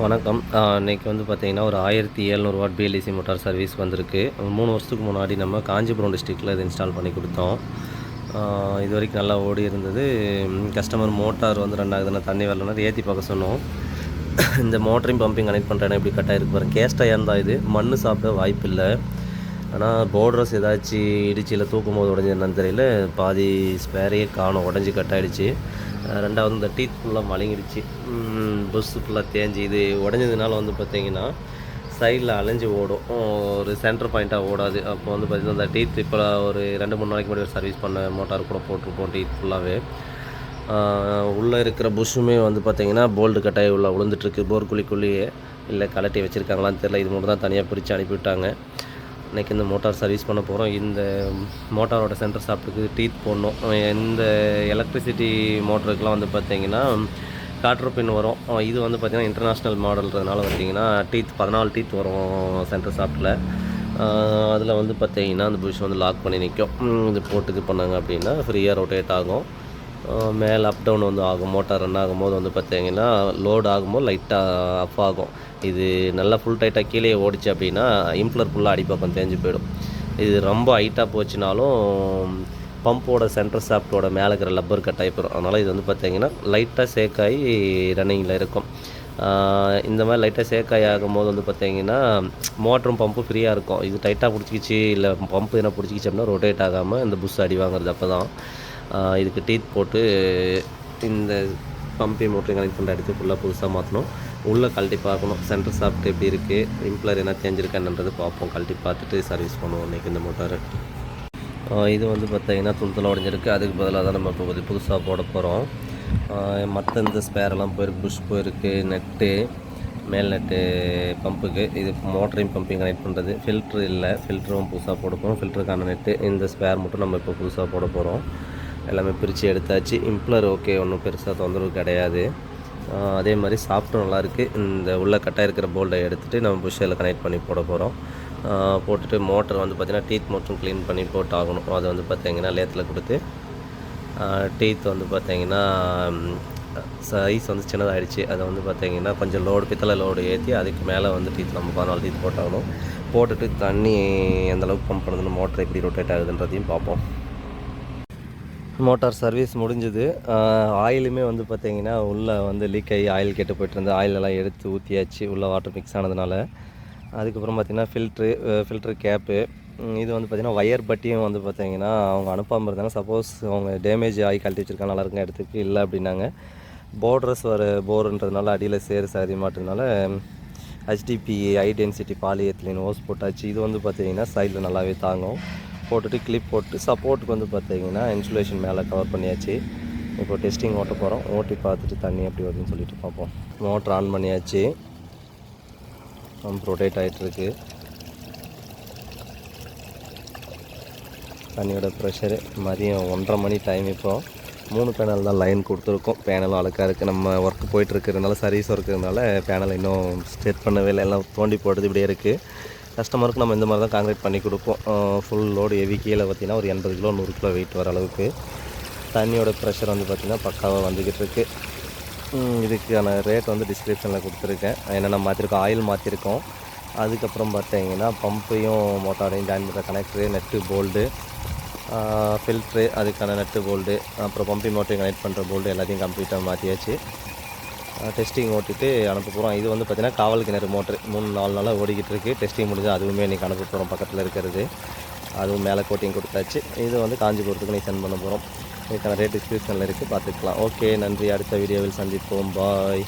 வணக்கம். இன்றைக்கி வந்து பார்த்திங்கன்னா ஒரு ஆயிரத்தி ஏழ்நூறு வாட் பிஎல்இசி மோட்டார் சர்வீஸ் வந்திருக்கு. மூணு வருஷத்துக்கு முன்னாடி நம்ம காஞ்சிபுரம் டிஸ்ட்ரிக்டில் இது இன்ஸ்டால் பண்ணி கொடுத்தோம். இது வரைக்கும் நல்லா ஓடி இருந்தது. கஸ்டமர் மோட்டார் வந்து ரெண்டாவது தண்ணி வரலன்னா ஏற்றி பார்க்க சொன்னோம். இந்த மோட்டரையும் பம்பிங் கனெக்ட் பண்ணுறேன்னா எப்படி கட்டாக இருக்கு பாருங்க. கேஸ்டாக தான் இது. மண் சாப்பிட வாய்ப்பு இல்லை. ஆனால் போர்டர்ஸ் ஏதாச்சும் இடிச்சியில் தூக்கும் போது உடஞ்சி என்னன்னு தெரியல. பாதி ஸ்பேரையே காணும். உடஞ்சி கட் ரெண்டாவது இந்த டீத் ஃபுல்லாக மழுங்கிடுச்சு. புஸ்ஸு ஃபுல்லாக தேஞ்சு இது உடஞ்சதுனால வந்து பார்த்தீங்கன்னா சைடில் அலைஞ்சு ஓடும். ஒரு சென்டர் பாயிண்ட்டாக ஓடாது. அப்போ வந்து பார்த்திங்கன்னா அந்த டீத் இப்போ ஒரு ரெண்டு மூணு நாளைக்கு முன்னாடி சர்வீஸ் பண்ண மோட்டார் கூட போட்டிருப்போம் டீத் ஃபுல்லாகவே உள்ளே இருக்கிற புஷ்ஷுமே வந்து பார்த்தீங்கன்னா போல்டு கட்டாயி உள்ள விழுந்துட்டுருக்கு போர் குழிக்குள்ளேயே இல்லை கலட்டி வச்சுருக்காங்களான்னு தெரில இது மட்டும் தான் தனியாக பிரித்து அனுப்பிவிட்டாங்க. இன்றைக்கி இந்த மோட்டார் சர்வீஸ் பண்ண போகிறோம் இந்த மோட்டாரோட சென்டர் ஷாப்ட்டுக்கு டீத் போடணும். இந்த எலக்ட்ரிசிட்டி மோட்டருக்குலாம் வந்து பார்த்திங்கன்னா காட்ரு பின் வரும். இது வந்து பார்த்திங்கன்னா இன்டர்நேஷ்னல் மாடல்ன்றதுனால பார்த்தீங்கன்னா டீத் பதினாலு டீத் வரும் சென்டர் ஷாப்ட்டில் அதில் வந்து பார்த்திங்கன்னா அந்த புஷ் வந்து லாக் பண்ணி நிற்கும் இது போட்டு இது பண்ணாங்க அப்படின்னா ஃப்ரீயாக ரொட்டேட் ஆகும். மேலே அப் டவுன் வந்து ஆகும் மோட்டார் ரன் ஆகும்போது வந்து பார்த்தீங்கன்னா லோடு ஆகும்போது லைட்டாக அப் ஆகும். இது நல்லா ஃபுல் டைட்டாக கீழே ஓடிச்சு அப்படின்னா இம்ப்ளர் ஃபுல்லாக அடிப்பக்கம் தேஞ்சு போயிடும். இது ரொம்ப ஹைட்டாக போச்சுனாலும் பம்போட சென்டர் சாஃப்டோட மேலே இருக்கிற லப்பர் கட் ஆகிப்போம் அதனால் இது வந்து பார்த்தீங்கன்னா லைட்டாக சேக்காகி ரன்னிங்கில் இருக்கும். இந்த மாதிரி லைட்டாக சேக்காய் ஆகும்போது வந்து பார்த்தீங்கன்னா மோட்டரும் பம்பும் ஃப்ரீயாக இருக்கும். இது டைட்டாக பிடிச்சிக்கிச்சு இல்லை பம்பு என்ன பிடிச்சிக்கிச்சு அப்படின்னா ரொட்டேட் ஆகாமல் இந்த புஷ் அடி வாங்குறது அப்போ தான் இதுக்கு டீத் போட்டு இந்த பம்பி மோட்டர் கனெக்ட் பண்ணுற இடத்துக்கு ஃபுல்லாக புதுசாக மாற்றணும் உள்ளே கழட்டி பார்க்கணும். சென்டர் சாஃப்ட் எப்படி இருக்குது இம்ப்ளர் என்ன தேஞ்சிருக்கான்றது பார்ப்போம். கழட்டி பார்த்துட்டு சர்வீஸ் பண்ணுவோம் இன்றைக்கி இந்த மோட்டார் இது வந்து பார்த்தீங்கன்னா துளுத்தில் உடஞ்சிருக்கு. அதுக்கு பதிலாக தான் நம்ம இப்போ புதுசாக போட போகிறோம் மற்ற இந்த ஸ்பேரெல்லாம் போயிருக்கு புஷ் போயிருக்கு. நெட்டு மேல் நெட்டு பம்புக்கு இது மோட்டரையும் பம்பையும் கனெக்ட் பண்ணுறது ஃபில்ட்ரு இல்லை. ஃபில்டரும் புதுசாக போட போகிறோம் ஃபில்டருக்கான நெட்டு இந்த ஸ்பேர் மட்டும் நம்ம இப்போ புதுசாக போட போகிறோம் எல்லாமே பிரித்து எடுத்தாச்சு. இம்ப்ளர் ஓகே ஒன்றும் பெருசாக தொந்தரவு கிடையாது. அதே மாதிரி சாஃப்ட்டும் நல்லாயிருக்கு இந்த உள்ள கட்டாக இருக்கிற போல்டை எடுத்துகிட்டு நம்ம புஷ்ஷில் கனெக்ட் பண்ணி போட போகிறோம் போட்டுட்டு மோட்டர் வந்து பார்த்திங்கன்னா டீத் மட்டும் க்ளீன் பண்ணி போட்டு ஆகணும் அது வந்து பார்த்திங்கன்னா லேத்தில் கொடுத்து டீத் வந்து பார்த்திங்கன்னா சைஸ் வந்து சின்னதாகிடுச்சு அதை வந்து பார்த்திங்கன்னா கொஞ்சம் லோடு பித்தளை லோடு ஏற்றி அதுக்கு மேலே வந்து டீத் நம்ம பதினாலு டீத் போட்டாகணும். போட்டுட்டு தண்ணி எந்த அளவுக்கு பம்ப் பண்ணுதுன்னு மோட்டர் எப்படி ரொட்டேட் ஆகுதுன்றதையும் பார்ப்போம். மோட்டார் சர்வீஸ் முடிஞ்சுது. ஆயிலுமே வந்து பார்த்திங்கன்னா உள்ளே வந்து லீக் ஆகி ஆயில் கெட்டு போயிட்டு இருந்து எடுத்து ஊற்றியாச்சு உள்ளே வாட்டர் மிக்ஸ் ஆனதுனால. அதுக்கப்புறம் பார்த்திங்கன்னா ஃபில்ட்ரு ஃபில்ட்ரு கேப்பு இது வந்து பார்த்திங்கன்னா ஒயர் பட்டியும் வந்து பார்த்தீங்கன்னா அவங்க அனுப்பாமல் இருந்தாங்க. சப்போஸ் அவங்க டேமேஜ் ஆகி கழட்டி வச்சிருக்காங்க நல்லா இருக்க இடத்துக்கு இல்லை அப்படின்னாங்க. போர்ட்ரஸ் வர போருன்றதுனால அடியில் சேரு சாதி மாட்டதுனால HDPE high density polyethylene hose போட்டாச்சு. இது வந்து பார்த்திங்கன்னா சைடில் நல்லாவே தாங்கும். போட்டுட்டு கிளிப் போட்டு சப்போர்ட்டுக்கு வந்து பார்த்தீங்கன்னா இன்சுலேஷன் மேலே கவர் பண்ணியாச்சு. இப்போ டெஸ்டிங் ஓட்ட போகிறோம் ஓட்டி பார்த்துட்டு தண்ணி எப்படி வருதுன்னு சொல்லிட்டு பார்ப்போம். மோட்ரு ஆன் பண்ணியாச்சு. பம்ப் ரொட்டேட் ஆகிட்டுருக்கு தண்ணியோட ப்ரெஷரு மதியம் ஒன்றரை மணி டைம் இப்போ. மூணு பேனல் தான் லைன் கொடுத்துருக்கோம். பேனலும் அழுக்காக இருக்குது நம்ம ஒர்க் போயிட்டு இருக்கிறதுனால சர்வீஸ் ஒர்க்குறதுனால பேனல் இன்னும் ஸ்டெட் பண்ணவே இல்லை. எல்லாம் தோண்டி போடுறது இப்படியே இருக்குது கஸ்டமருக்கு நம்ம இந்த மாதிரி தான் காங்கிரீட் பண்ணி கொடுப்போம். ஃபுல் லோடு ஹெவி கீழே பார்த்திங்கன்னா ஒரு எண்பது கிலோ நூறு கிலோ வெயிட் வர அளவுக்கு. தண்ணியோட ப்ரெஷர் வந்து பார்த்திங்கன்னா பக்காவாக வந்துக்கிட்டு இருக்குது இதுக்கான ரேட் வந்து டிஸ்கிரிப்ஷனில் கொடுத்துருக்கேன். என்னென்ன மாற்றிருக்கோம் ஆயில் மாற்றிருக்கோம் அதுக்கப்புறம் பார்த்தீங்கன்னா பம்பையும் மோட்டாரையும் ஜாயின் பண்ணுற கனெக்டரு நெட்டு போல்டு ஃபில்ட்ரு அதுக்கான நெட்டு போல்டு அப்புறம் பம்பிங் மோட்டரையும் கனெக்ட் பண்ணுற போல்டு எல்லாத்தையும் கம்ப்ளீட்டாக மாற்றியாச்சு டெஸ்டிங் ஓட்டிட்டு அனுப்ப போகிறோம் இது வந்து பார்த்திங்கன்னா காவல் கிணறு மோட்ரு மூணு நாலு நாளாக ஓடிக்கிட்டு இருக்குது டெஸ்டிங் முடிஞ்சு அதுவுமே இன்றைக்கி அனுப்ப போகிறோம் பக்கத்தில் இருக்கிறது. அதுவும் மேலே கோட்டிங் கொடுத்தாச்சு. இது வந்து காஞ்சிபுரத்துக்கு நீ சென்ட் பண்ண போகிறோம் இதுக்கான ரேட் டிஸ்கிரிப்ஷனில் இருக்குது பார்த்துக்கலாம். ஓகே நன்றி. அடுத்த வீடியோவில் சந்திப்போம். பாய்